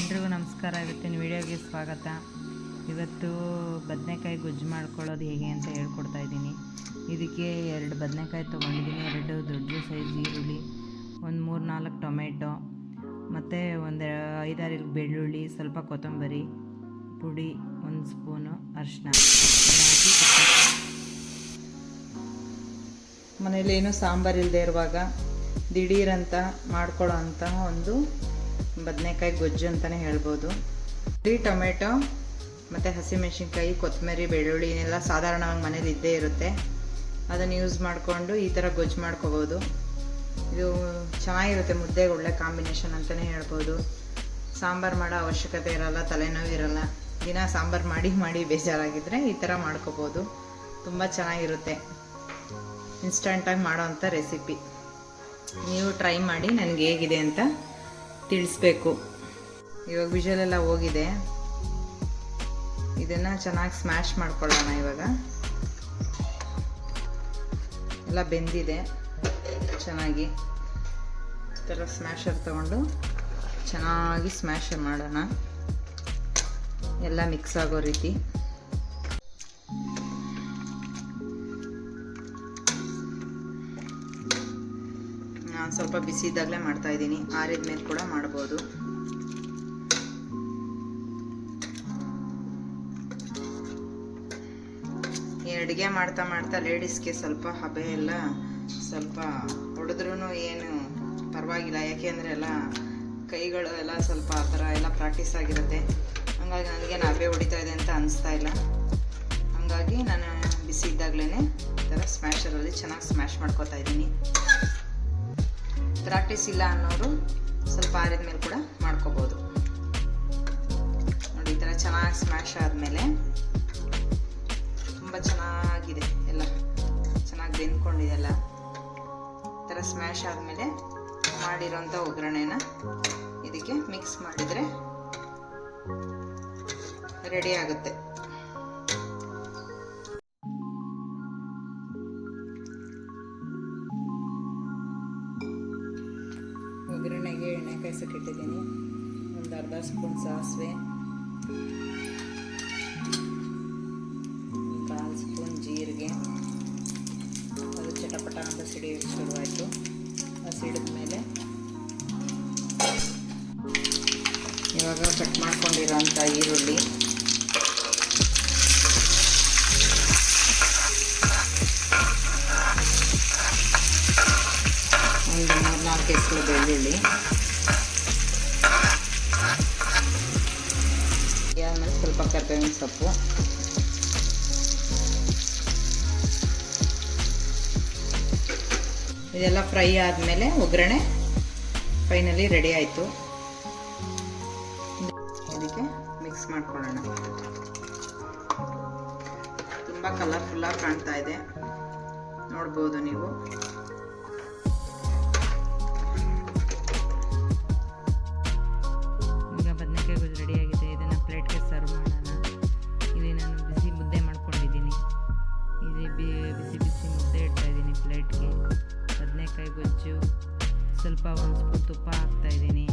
ಎಲ್ರಿಗೂ ನಮಸ್ಕಾರ. ಇವತ್ತಿನ ವಿಡಿಯೋಗೆ ಸ್ವಾಗತ. ಇವತ್ತು ಬದನೆಕಾಯಿ ಗೊಜ್ಜು ಮಾಡ್ಕೊಳ್ಳೋದು ಹೇಗೆ ಅಂತ ಹೇಳ್ಕೊಡ್ತಾ ಇದ್ದೀನಿ. ಇದಕ್ಕೆ ಎರಡು ಬದನೆಕಾಯಿ ತೊಗೊಂಡಿದ್ದೀನಿ. ಎರಡು ದೊಡ್ಡ ಸೈಜ್ ಈರುಳ್ಳಿ, ಒಂದು ಮೂರು ನಾಲ್ಕು ಟೊಮೆಟೊ, ಮತ್ತು ಒಂದು ಐದಾರು ಬೆಳ್ಳುಳ್ಳಿ, ಸ್ವಲ್ಪ ಕೊತ್ತಂಬರಿ ಪುಡಿ, ಒಂದು ಸ್ಪೂನು ಅರಿಶಿನ ಮನೇಲಿ ಏನು ಸಾಂಬಾರು ಇಲ್ಲದೆ ಇರುವಾಗ ದಿಢೀರಂತ ಮಾಡ್ಕೊಳ್ಳೋ ಅಂತಹ ಒಂದು ಬದನೆಕಾಯಿ ಗೊಜ್ಜು ಅಂತಲೇ ಹೇಳ್ಬೋದು. ಈ ಟೊಮೆಟೊ, ಮತ್ತು ಹಸಿಮೆಣಸಿನ್ಕಾಯಿ, ಕೊತ್ತಂಬರಿ, ಬೆಳ್ಳುಳ್ಳಿ ಏನೆಲ್ಲ ಸಾಧಾರಣವಾಗಿ ಮನೇಲಿ ಇದ್ದೇ ಇರುತ್ತೆ. ಅದನ್ನು ಯೂಸ್ ಮಾಡಿಕೊಂಡು ಈ ಥರ ಗೊಜ್ಜು ಮಾಡ್ಕೋಬೋದು. ಇದು ಚೆನ್ನಾಗಿರುತ್ತೆ ಮುದ್ದೆಗೆ ಒಳ್ಳೆ ಕಾಂಬಿನೇಷನ್ ಅಂತಲೇ ಹೇಳ್ಬೋದು. ಸಾಂಬಾರು ಮಾಡೋ ಅವಶ್ಯಕತೆ ಇರಲ್ಲ, ತಲೆನೋವು ಇರಲ್ಲ. ದಿನ ಸಾಂಬಾರು ಮಾಡಿ ಮಾಡಿ ಬೇಜಾರಾಗಿದ್ದರೆ ಈ ಥರ ಮಾಡ್ಕೋಬೋದು. ತುಂಬ ಚೆನ್ನಾಗಿರುತ್ತೆ. ಇನ್ಸ್ಟಂಟಾಗಿ ಮಾಡೋವಂಥ ರೆಸಿಪಿ ನೀವು ಟ್ರೈ ಮಾಡಿ, ನನಗೆ ಹೇಗಿದೆ ಅಂತ ತಿಳಿಸ್ಬೇಕು. ಇವಾಗ ವಿಷಲೆಲ್ಲ ಹೋಗಿದೆ. ಇದನ್ನು ಚೆನ್ನಾಗಿ ಸ್ಮ್ಯಾಶ್ ಮಾಡ್ಕೊಳ್ಳೋಣ ಇವಾಗ. ಎಲ್ಲ ಬೆಂದಿದೆ. ಚೆನ್ನಾಗಿ. ಥರ ಸ್ಮ್ಯಾಶರ್ ತಗೊಂಡು ಚೆನ್ನಾಗಿ ಸ್ಮ್ಯಾಶರ್ ಮಾಡೋಣ. ಎಲ್ಲ ಮಿಕ್ಸ್ ಆಗೋ ರೀತಿ. ನಾನು ಸ್ವಲ್ಪ ಬಿಸಿ ಇದ್ದಾಗಲೇ ಮಾಡ್ತಾ ಇದ್ದೀನಿ. ಆರಿದ ಮೇಲೆ ಕೂಡ ಮಾಡ್ಬೋದು. ಈ ಅಡುಗೆ ಮಾಡ್ತಾ ಮಾಡ್ತಾ ಲೇಡೀಸ್ಗೆ ಸ್ವಲ್ಪ ಹಬೆ ಎಲ್ಲ ಸ್ವಲ್ಪ ಹೊಡೆದ್ರೂ ಏನು ಪರವಾಗಿಲ್ಲ. ಯಾಕೆ ಅಂದರೆ ಎಲ್ಲ ಕೈಗಳು ಎಲ್ಲ ಸ್ವಲ್ಪ ಆ ಥರ ಎಲ್ಲ ಪ್ರಾಕ್ಟೀಸ್ ಆಗಿರುತ್ತೆ. ಹಂಗಾಗಿ ನನಗೇನು ಹಬೆ ಹೊಡಿತಾ ಇದೆ ಅಂತ ಅನಿಸ್ತಾ ಇಲ್ಲ. ಹಾಗಾಗಿ ನಾನು ಬಿಸಿ ಇದ್ದಾಗಲೇ ಈ ಥರ ಸ್ಮ್ಯಾಶರಲ್ಲಿ ಚೆನ್ನಾಗಿ ಸ್ಮ್ಯಾಶ್ ಮಾಡ್ಕೋತಾ ಇದ್ದೀನಿ. ಪ್ರಾಕ್ಟೀಸ್ ಇಲ್ಲ ಅನ್ನೋರು ಸ್ವಲ್ಪ ಆರಿದ ಮೇಲೆ ಕೂಡ ಮಾಡ್ಕೋಬೋದು. ನೋಡಿ, ಈ ಥರ ಚೆನ್ನಾಗಿ ಸ್ಮ್ಯಾಶ್ ಆದಮೇಲೆ ತುಂಬ ಚೆನ್ನಾಗಿದೆ ಎಲ್ಲ. ಚೆನ್ನಾಗಿ ಬೆಂದ್ಕೊಂಡಿದೆ ಎಲ್ಲ. ಈ ಥರ ಸ್ಮ್ಯಾಶ್ ಆದಮೇಲೆ ಮಾಡಿರೋಂಥ ಒಗ್ಗರಣೆನ ಇದಕ್ಕೆ ಮಿಕ್ಸ್ ಮಾಡಿದರೆ ರೆಡಿ ಆಗುತ್ತೆ. ಒಗ್ಗರಣೆಗೆ ಎಣ್ಣೆ ಕಾಯ್ಸಕ್ಕೆ ಇಟ್ಟಿದ್ದೀನಿ. ಒಂದು ಅರ್ಧ ಸ್ಪೂನ್ ಸಾಸಿವೆ. ಕಾಲು ಸ್ಪೂನ್ ಜೀರಿಗೆ. ಅದು ಚಟಪಟ ಅಂತ ಸಿಡಿಯೋಕ್ಕೆ ಶುರುವಾಯಿತು. ಅದು ಸಿಡಿದ ಮೇಲೆ ಇವಾಗ ಕಟ್ ಮಾಡ್ಕೊಂಡಿರೋಂಥ ಈರುಳ್ಳಿ. ಹೆಸರು ಬೆಳ್ಳುಳ್ಳಿ. ಆಮೇಲೆ ಸ್ವಲ್ಪ ಕರ್ಬೇವಿನ ಸೊಪ್ಪು. ಇದೆಲ್ಲ ಫ್ರೈ ಆದಮೇಲೆ ಒಗ್ಗರಣೆ ಫೈನಲಿ ರೆಡಿ ಆಯಿತು. ಇದಕ್ಕೆ ಮಿಕ್ಸ್ ಮಾಡ್ಕೊಳ್ಳೋಣ. ತುಂಬ ಕಲರ್ಫುಲ್ಲಾಗಿ ಕಾಣ್ತಾ ಇದೆ. ನೋಡ್ಬೋದು ನೀವು. ಬಿ ಬಿಸಿ ಬಿಸಿ ಮುದ್ದೆ ಇಡ್ತಾ ಇದ್ದೀನಿ ಪ್ಲೇಟ್ಗೆ ಬದನೆಕಾಯಿ ಗೊಜ್ಜು. ಸ್ವಲ್ಪ ಒಂದು ಸ್ಪೂನ್ ತುಪ್ಪ ಹಾಕ್ತಾಯಿದ್ದೀನಿ